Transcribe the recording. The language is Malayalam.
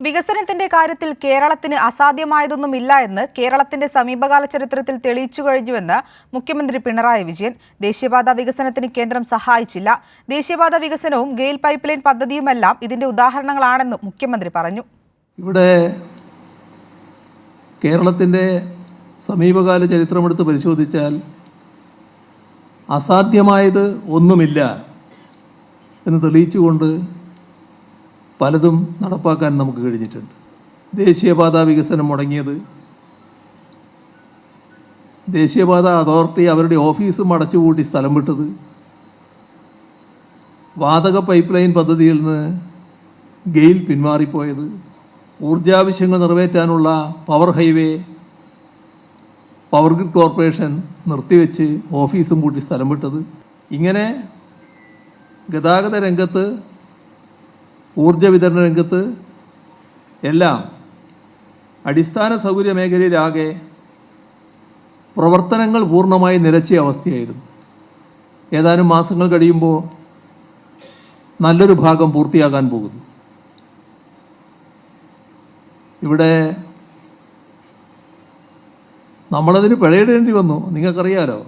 വികസനത്തിന്റെ കാര്യത്തിൽ കേരളത്തിന് അസാധ്യമായതൊന്നുമില്ല എന്ന് കേരളത്തിന്റെ സമീപകാല ചരിത്രത്തിൽ തെളിയിച്ചു കഴിഞ്ഞുവെന്ന് മുഖ്യമന്ത്രി പിണറായി വിജയൻ. ദേശീയപാത വികസനത്തിന് കേന്ദ്രം സഹായിച്ചില്ല. ദേശീയപാത വികസനവും ഗെയിൽ പൈപ്പ് ലൈൻ പദ്ധതിയുമെല്ലാം ഇതിന്റെ ഉദാഹരണങ്ങളാണെന്നും മുഖ്യമന്ത്രി പറഞ്ഞു. ഇവിടെ കേരളത്തിന്റെ സമീപകാല ചരിത്രമെടുത്ത് പരിശോധിച്ചാൽ അസാധ്യമായത് ഒന്നുമില്ല എന്ന് തെളിയിച്ചുകൊണ്ട് പലതും നടപ്പാക്കാൻ നമുക്ക് കഴിഞ്ഞിട്ടുണ്ട്. ദേശീയപാത വികസനം മുടങ്ങിയത്. ദേശീയപാത അതോറിറ്റി അവരുടെ ഓഫീസ് അടച്ചുപൂട്ടി സ്ഥലം വിട്ടത്. വാതക പൈപ്പ് ലൈൻ പദ്ധതിയിൽ നിന്ന് ഗെയിൽ പിന്മാറിപ്പോയത്. ഊർജാവശ്യങ്ങൾ നിറവേറ്റാനുള്ള power highway power grid corporation നിർത്തിവെച്ച് ഓഫീസും പൂട്ടി സ്ഥലം വിട്ടത്. ഇങ്ങനെ ഗതാഗത രംഗത്ത് ഊർജ വിതരണ രംഗത്ത് എല്ലാം അടിസ്ഥാന സൗകര്യ മേഖലയിലാകെ പ്രവർത്തനങ്ങൾ പൂർണമായി നിരച്ചിയ അവസ്ഥയായിരുന്നു. ഏതാനും മാസങ്ങൾ കഴിയുമ്പോൾ നല്ലൊരു ഭാഗം പൂർത്തിയാകാൻ പോകുന്നു. ഇവിടെ നമ്മളതിന് പിഴയിടേണ്ടി വന്നു. നിങ്ങൾക്കറിയാലോ?